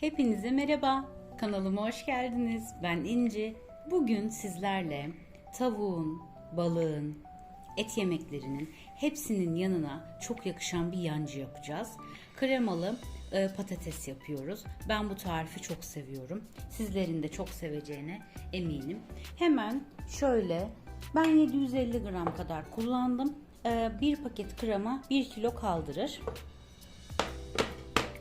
Hepinize merhaba. Kanalıma hoş geldiniz. Ben İnci. Bugün sizlerle tavuğun, balığın, et yemeklerinin hepsinin yanına çok yakışan bir yancı yapacağız. Kremalı e, patates yapıyoruz. Ben bu tarifi çok seviyorum. Sizlerin de çok seveceğine eminim. Hemen şöyle ben 750 gram kadar kullandım. E, bir paket krema 1 kilo kaldırır.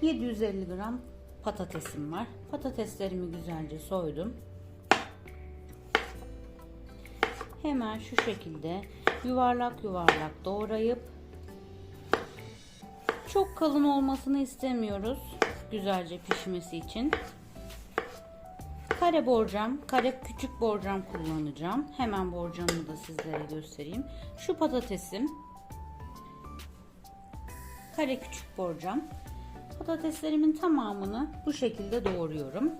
750 gram patatesim var. Patateslerimi güzelce soydum. Hemen şu şekilde yuvarlak yuvarlak doğrayıp çok kalın olmasını istemiyoruz. Güzelce pişmesi için. Kare borcam, kare küçük borcam kullanacağım. Hemen borcamı da sizlere göstereyim. Şu patatesim. Kare küçük borcam. Patateslerimin tamamını bu şekilde doğruyorum.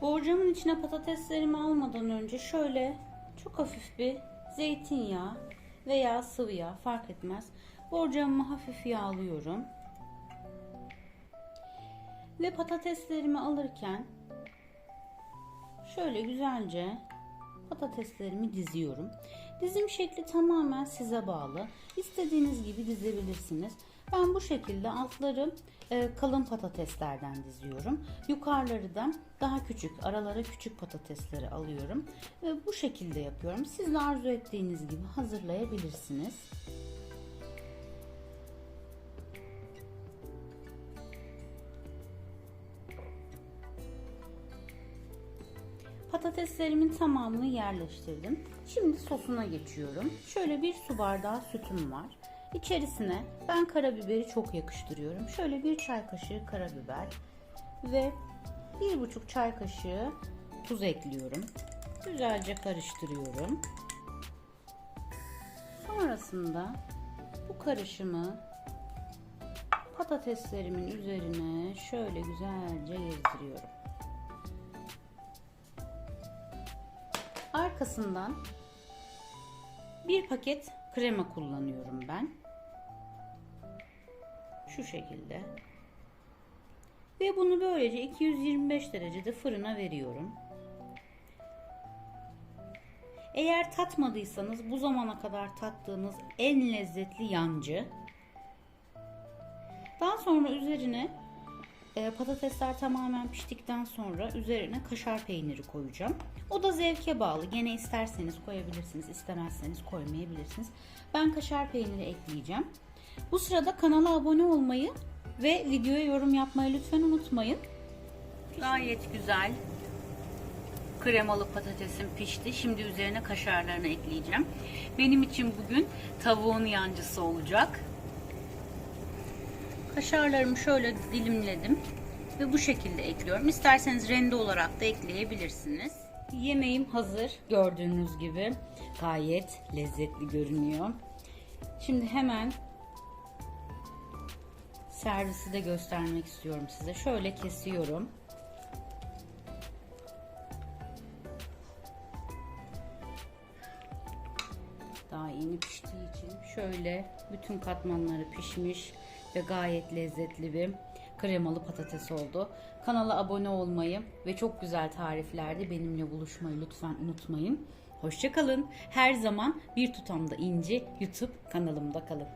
Borcamın içine patateslerimi almadan önce şöyle çok hafif bir zeytinyağı veya sıvı yağ fark etmez. Borcamımı hafif yağlıyorum. Ve patateslerimi alırken şöyle güzelce patateslerimi diziyorum. Dizim şekli tamamen size bağlı. İstediğiniz gibi dizebilirsiniz. Ben bu şekilde altları e, kalın patateslerden diziyorum. Yukarıları da daha küçük, aralara küçük patatesleri alıyorum. Ve bu şekilde yapıyorum. Siz de arzu ettiğiniz gibi hazırlayabilirsiniz. Patateslerimin tamamını yerleştirdim. Şimdi sosuna geçiyorum. Şöyle bir su bardağı sütüm var. İçerisine ben karabiberi çok yakıştırıyorum. Şöyle bir çay kaşığı karabiber ve bir buçuk çay kaşığı tuz ekliyorum. Güzelce karıştırıyorum. Sonrasında bu karışımı patateslerimin üzerine şöyle güzelce gezdiriyorum. Arkasından bir paket krema kullanıyorum ben. Şu şekilde. Ve bunu böylece 225 derecede fırına veriyorum. Eğer tatmadıysanız bu zamana kadar tattığınız en lezzetli yancı. Daha sonra üzerine e, patatesler tamamen piştikten sonra üzerine kaşar peyniri koyacağım. O da zevke bağlı. Gene isterseniz koyabilirsiniz, istemezseniz koymayabilirsiniz. Ben kaşar peyniri ekleyeceğim. Bu sırada kanala abone olmayı ve videoya yorum yapmayı lütfen unutmayın. Gayet güzel kremalı patatesim pişti. Şimdi üzerine kaşarlarını ekleyeceğim. Benim için bugün tavuğun yancısı olacak. Kaşarlarımı şöyle dilimledim ve bu şekilde ekliyorum. İsterseniz rende olarak da ekleyebilirsiniz. Yemeğim hazır gördüğünüz gibi. Gayet lezzetli görünüyor. Şimdi hemen servisi de göstermek istiyorum size. Şöyle kesiyorum. Daha yeni piştiği için şöyle bütün katmanları pişmiş ve gayet lezzetli bir kremalı patates oldu. Kanala abone olmayı ve çok güzel tariflerde benimle buluşmayı lütfen unutmayın. Hoşçakalın. Her zaman bir tutamda inci YouTube kanalımda kalın.